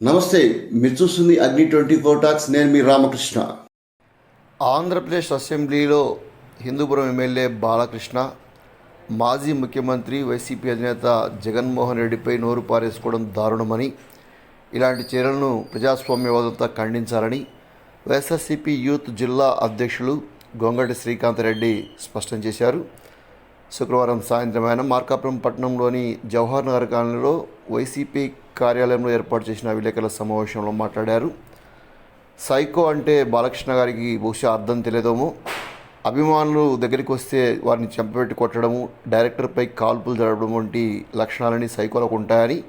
నమస్తే మీరు చూస్తుంది అగ్ని ట్వంటీ ఫోర్ టాక్స్ నేను మీ రామకృష్ణ. ఆంధ్రప్రదేశ్ అసెంబ్లీలో హిందూపురం ఎమ్మెల్యే బాలకృష్ణ మాజీ ముఖ్యమంత్రి వైసీపీ అధినేత జగన్మోహన్ రెడ్డిపై నోరు పారేసుకోవడం దారుణమని ఇలాంటి చర్యలను ప్రజాస్వామ్యవాదంతో ఖండించాలని వైఎస్ఆర్సీపీ యూత్ జిల్లా అధ్యక్షులు గొంగటి శ్రీకాంత్ రెడ్డి స్పష్టం చేశారు. శుక్రవారం సాయంత్రం ఆయన మార్కాపురం పట్టణంలోని జవహర్ నగర్ కాలనీలో వైసీపీ కార్యాలయంలో ఏర్పాటు చేసిన విలేకరుల సమావేశంలో మాట్లాడారు. సైకో అంటే బాలకృష్ణ గారికి బహుశా అర్థం తెలియదేమో. అభిమానులు దగ్గరికి వస్తే వారిని చెంపబెట్టి కొట్టడము డైరెక్టర్పై కాల్పులు జరపడం వంటి లక్షణాలని సైకోలకు ఉంటాయని.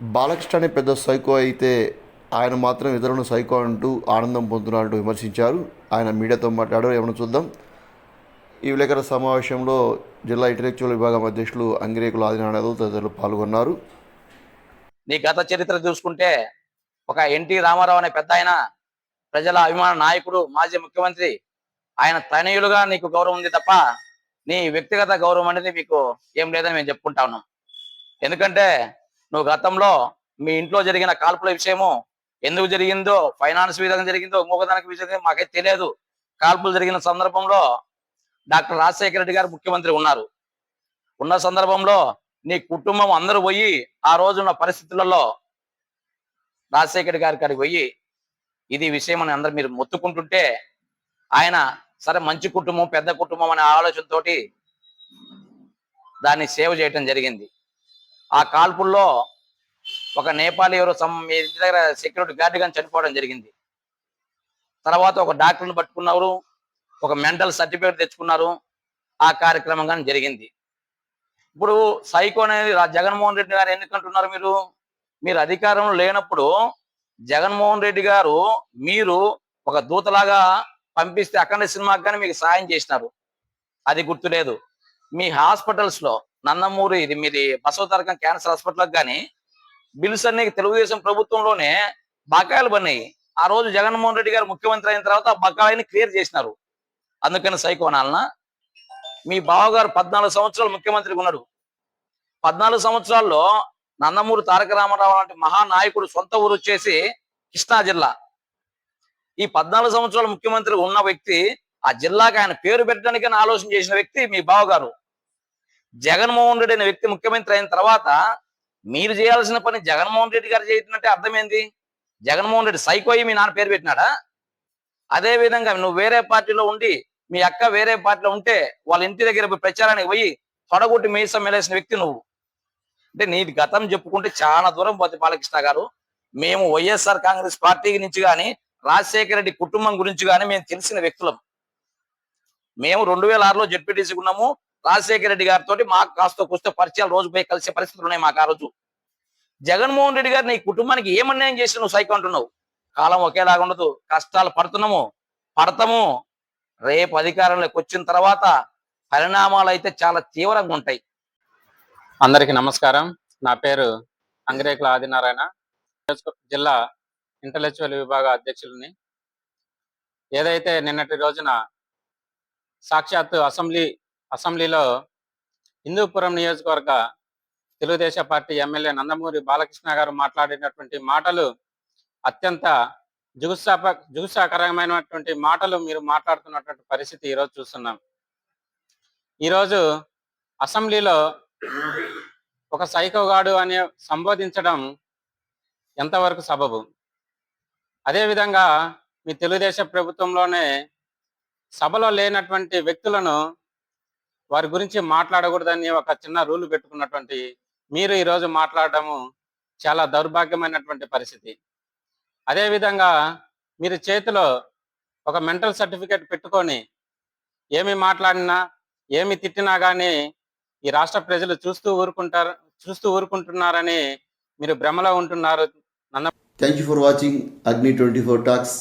బాలకృష్ణ అనే పెద్ద సైకో అయితే ఆయన మాత్రం ఇతరులను సైకో అంటూ ఆనందం పొందుతున్నారంటూ విమర్శించారు. ఆయన మీడియాతో మాట్లాడారు. ఏమైనా చూద్దాం. ఈ విలేకరుల సమావేశంలో జిల్లా ఇంటలెక్చువల్ విభాగం అధ్యక్షులు అంగిరేకులు ఆదినారాయణ తదితరులు పాల్గొన్నారు. నీ గత చరిత్ర చూసుకుంటే ఒక ఎన్టీ రామారావు అనే పెద్ద ఆయన ప్రజల అభిమాన నాయకుడు మాజీ ముఖ్యమంత్రి ఆయన తనయులుగా నీకు గౌరవం ఉంది తప్ప నీ వ్యక్తిగత గౌరవం అనేది మీకు ఏం లేదని మేము చెప్పుకుంటా ఉన్నాం. ఎందుకంటే నువ్వు గతంలో మీ ఇంట్లో జరిగిన కాల్పుల విషయము ఎందుకు జరిగిందో ఫైనాన్స్ విధంగా జరిగిందో ఇంకొకదానికి విషయం మాకైతే తెలియదు. కాల్పులు జరిగిన సందర్భంలో డాక్టర్ రాజశేఖర రెడ్డి గారు ముఖ్యమంత్రి ఉన్నారు. ఉన్న సందర్భంలో నీ కుటుంబం అందరూ పోయి ఆ రోజున్న పరిస్థితులలో రాజశేఖర్ గారి కాడికి పోయి ఇది విషయం అని అందరు మీరు మొత్తుకుంటుంటే ఆయన సరే మంచి కుటుంబం పెద్ద కుటుంబం అనే ఆలోచనతోటి దాన్ని సేవ్ చేయటం జరిగింది. ఆ కాల్పుల్లో ఒక నేపాలి ఎవరు సమ్ మీ ఇంటి దగ్గర సెక్యూరిటీ గార్డ్ కానీ చనిపోవడం జరిగింది. తర్వాత ఒక డాక్టర్ని పట్టుకున్నారు ఒక మెంటల్ సర్టిఫికేట్ తెచ్చుకున్నారు ఆ కార్యక్రమం కానీ జరిగింది. ఇప్పుడు సైకో అనేది జగన్మోహన్ రెడ్డి గారు ఎందుకంటున్నారు మీరు? మీరు అధికారంలో లేనప్పుడు జగన్మోహన్ రెడ్డి గారు మీరు ఒక దూతలాగా పంపిస్తే అఖండ సినిమాకి కానీ మీకు సాయం చేసినారు. అది గుర్తులేదు. మీ హాస్పిటల్స్లో నందమూరి ఇది మీది బసవతరకం క్యాన్సర్ హాస్పిటల్ కానీ బిల్స్ అన్ని తెలుగుదేశం ప్రభుత్వంలోనే బకాయిలు పడినాయి. ఆ రోజు జగన్మోహన్ రెడ్డి గారు ముఖ్యమంత్రి అయిన తర్వాత ఆ బకాయిని క్లియర్ చేసినారు. అందుకని సైకో మీ బావగారు పద్నాలుగు సంవత్సరాలు ముఖ్యమంత్రిగా ఉన్నాడు పద్నాలుగు సంవత్సరాల్లో నందమూరి తారక రామారావు లాంటి మహానాయకుడు సొంత ఊరు వచ్చేసి కృష్ణా జిల్లా. ఈ పద్నాలుగు సంవత్సరాలు ముఖ్యమంత్రి ఉన్న వ్యక్తి ఆ జిల్లాకి ఆయన పేరు పెట్టడానికి ఆలోచన చేసిన వ్యక్తి మీ బావగారు. జగన్మోహన్ రెడ్డి అనే వ్యక్తి ముఖ్యమంత్రి అయిన తర్వాత మీరు చేయాల్సిన పని జగన్మోహన్ రెడ్డి గారు చేయటంటే అర్థమైంది? జగన్మోహన్ రెడ్డి సైకో అయ్యి మీ నాన్న పేరు పెట్టినాడా? అదే విధంగా నువ్వు వేరే పార్టీలో ఉండి మీ అక్క వేరే పార్టీలో ఉంటే వాళ్ళ ఇంటి దగ్గర పోయి ప్రచారానికి పోయి తొడగొట్టి మీసం వెళ్ళేసిన వ్యక్తి నువ్వు. అంటే నీ గతం చెప్పుకుంటే చాలా దూరం పోతే బాలకృష్ణ గారు. మేము వైఎస్ఆర్ కాంగ్రెస్ పార్టీ నుంచి కానీ రాజశేఖర రెడ్డి కుటుంబం గురించి కానీ మేము తెలిసిన వ్యక్తులం. మేము రెండు వేల ఆరులో జడ్పీటీసీ ఉన్నాము. రాజశేఖర రెడ్డి గారితో మాకు కాస్త కూస్తే పరిచయాలు రోజు పోయి కలిసే పరిస్థితులు ఉన్నాయి మాకు ఆ రోజు. జగన్మోహన్ రెడ్డి గారు నీ కుటుంబానికి ఏం చేసి నువ్వు సైకో అంటున్నావు. కాలం ఒకేలాగా ఉండదు. కష్టాలు పడుతున్నాము. పడతాము. రేపు అధికారంలోకి వచ్చిన తర్వాత పరిణామాలు అయితే చాలా తీవ్రంగా ఉంటాయి. అందరికీ నమస్కారం. నా పేరు అంగిరేకుల ఆదినారాయణ. జిల్లా ఇంటలెక్చువల్ విభాగ అధ్యక్షులని. ఏదైతే నిన్నటి రోజున సాక్షాత్తు అసెంబ్లీ అసెంబ్లీలో హిందూపురం నియోజకవర్గ తెలుగుదేశం పార్టీ ఎమ్మెల్యే నందమూరి బాలకృష్ణ గారు మాట్లాడినటువంటి మాటలు అత్యంత జుగుసాప జుగుసాకరమైనటువంటి మాటలు మీరు మాట్లాడుతున్నటువంటి పరిస్థితి ఈరోజు చూస్తున్నాం. ఈరోజు అసెంబ్లీలో ఒక సైకోగాడు అని సంబోధించడం ఎంతవరకు సబబు? అదేవిధంగా మీ తెలుగుదేశం ప్రభుత్వంలోనే సభలో లేనటువంటి వ్యక్తులను వారి గురించి మాట్లాడకూడదని ఒక చిన్న రూల్ పెట్టుకున్నటువంటి మీరు ఈరోజు మాట్లాడటము చాలా దౌర్భాగ్యమైనటువంటి పరిస్థితి. అదేవిధంగా మీరు చేతిలో ఒక మెంటల్ సర్టిఫికేట్ పెట్టుకొని ఏమి మాట్లాడినా ఏమి తిట్టినా కానీ ఈ రాష్ట్ర ప్రజలు చూస్తూ ఊరుకుంటారు చూస్తూ ఊరుకుంటున్నారని మీరు భ్రమలో ఉంటున్నారు. Thank you for watching Agni twenty four talks